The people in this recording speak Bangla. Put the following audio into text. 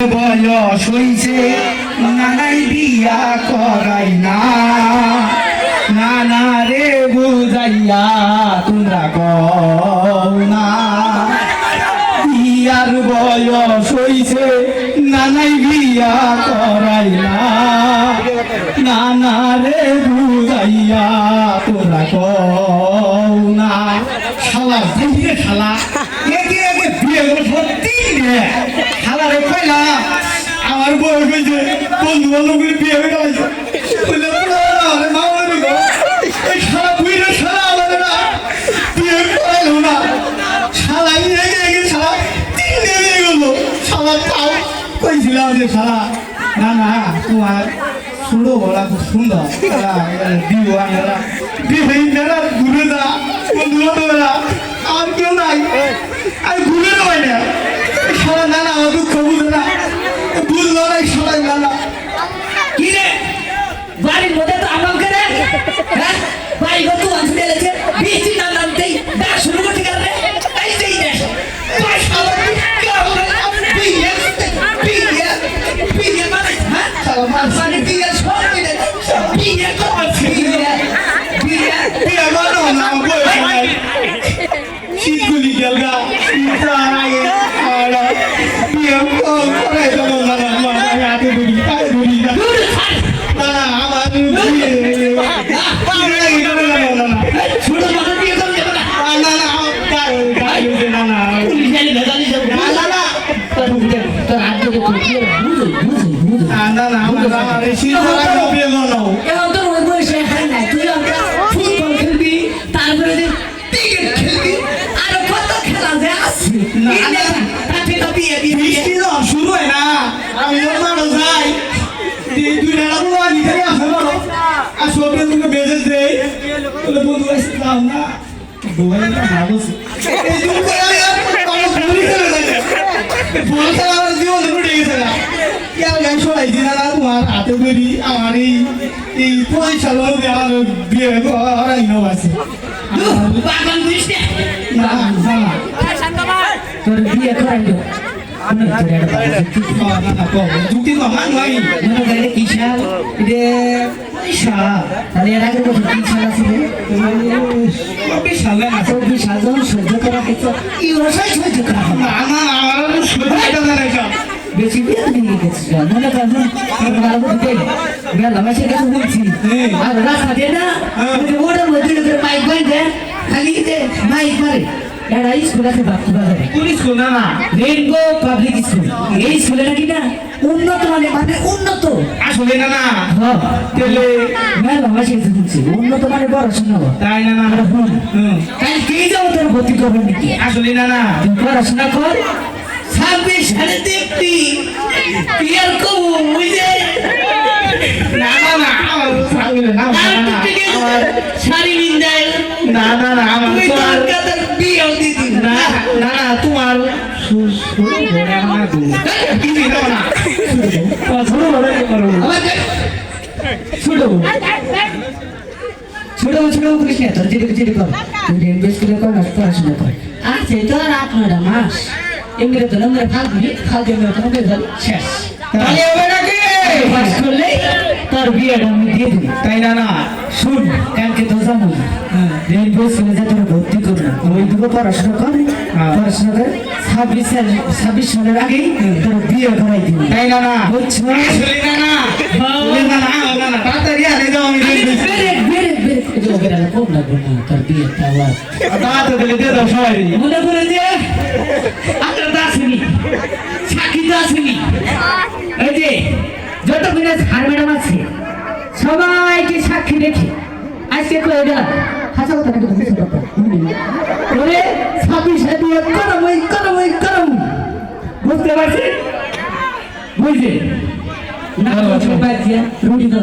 বয়স হইছে নানাই বিয়া করাই না। নানা রে বুঝাইয়া তোমরা না। বিয়ার বয়স হইছে, নানাই বিয়া করাই না। নানা রে বুঝাইয়া তোমরা না। শালা বুঝলে শালা একে একে বিয়ে করে সত্যি রে শালা রে কইলা আমার বউ কইছে বন্ধু বান্ধব করে বিয়ে হয়ে গেছে বললে আরে মা বলে গো এই শালা বুইরে শালা আমার না বিয়ে করাইলো না শালা এগে এগে শালা তিন দিন হয়ে গেল। শালা তাও কইছিলাম যে শালা না না, তোমার সুন্দর বলা খুব সুন্দর। দিও আমরা বিভিন্ন ঘুরে দা বন্ধু বান্ধবরা আর কেউ নাই আর ঘুরে হয় না সারা না না আমার দুঃখ বুঝে না বুঝলো না সবাই না কি রে? বাড়ির মধ্যে তো আমাকে রে? হ্যাঁ? বাড়ি ঘর তো গেছে বৃষ্টি না নামতেই ডাক শুরু করতে গেল রে রে বিয়ে বিয়ে? বিয়ে মানে? হ্যাঁ? মানে বিয়ে সব মিলে। বিয়ে করছে বিয়ে? করো না না আমার আমার এই শীতকালে বিয়ে করো গাই সবাই দিন না তোমার হাতে ধরি আমার এই এই পয়সা লোক আমার বিয়ে করাই নাও আছে না না না তোর বিয়ে না না তো যুক্তি তো মান নয় মনে করে কি সাল তাহলে এর আগে কত কি সাল আছে না চব্বিশ সাল যখন সহ্য করা হতো এই ভাষায় সহ্য করা হবে না। না আমার সত্যিটা বেশি বিয়ে মনে ভালো করে গেলাম এসে কাছে বলছি আর রাস্তা দিয়ে না ওটা করে মাইক বাইন্দে খালি যে মাইক মারে। এটা স্কুল আছে বাপু বাজারে পুলিশ কোন না রেনবো পাবলিক স্কুল এই স্কুলে নাকি না উন্নত মানে মানে উন্নত। আসলে না না। মেলা মাসে এসে বলছি উন্নত মানে পড়াশোনা তাই না না। কাল কে যাব তোর ভর্তি করবেন নাকি? আসলে না না। তুই পড়াশোনা কর। ছাব্বিশ সাড়ে দেখবি বিয়ার কবু বুঝে না না না আমার না না, না, তুই শাড়ি বিন্দায় না না না আমার তুই তোমার তোর কাতার বিয়েও দিদি না না না তোমার ছোট করো ছোট করিস না তোর যেটা যেটা কর রেলওয়ে স্কুলে কর না পড়াশোনা কর আর সেই তো আর আট মাস এমনি তো নম্বরে ধর শেষ তাহলে হবে নাকি তোর বিয়েটা আমি দিয়ে দিবি তাই না না? শুন কালকে তো যাব রেলওয়ে স্কুলে যা তোর ভর্তি করব। ওই দুটো পড়াশোনা কর হ্যাঁ। পড়াশোনা করে ছাব্বিশ সাল ছাব্বিশ সালের আগেই তোর বিয়ে করাই দিবি। তাই না না? বুঝছ? না? না না না না না। তাড়াতাড়ি যাও আমি করে না মনে করে যে আমরা সাক্ষী এই যে যত মিনে স্যার ম্যাডাম আছে সবাইকে সাক্ষী রেখে আজকে কয়ে গেলাম হাসা কথা তুমি ওরে ছাব্বিশ দিয়ে করম ওই করম ওই করম বুঝতে পারছি? বুঝলি? না রুটি তো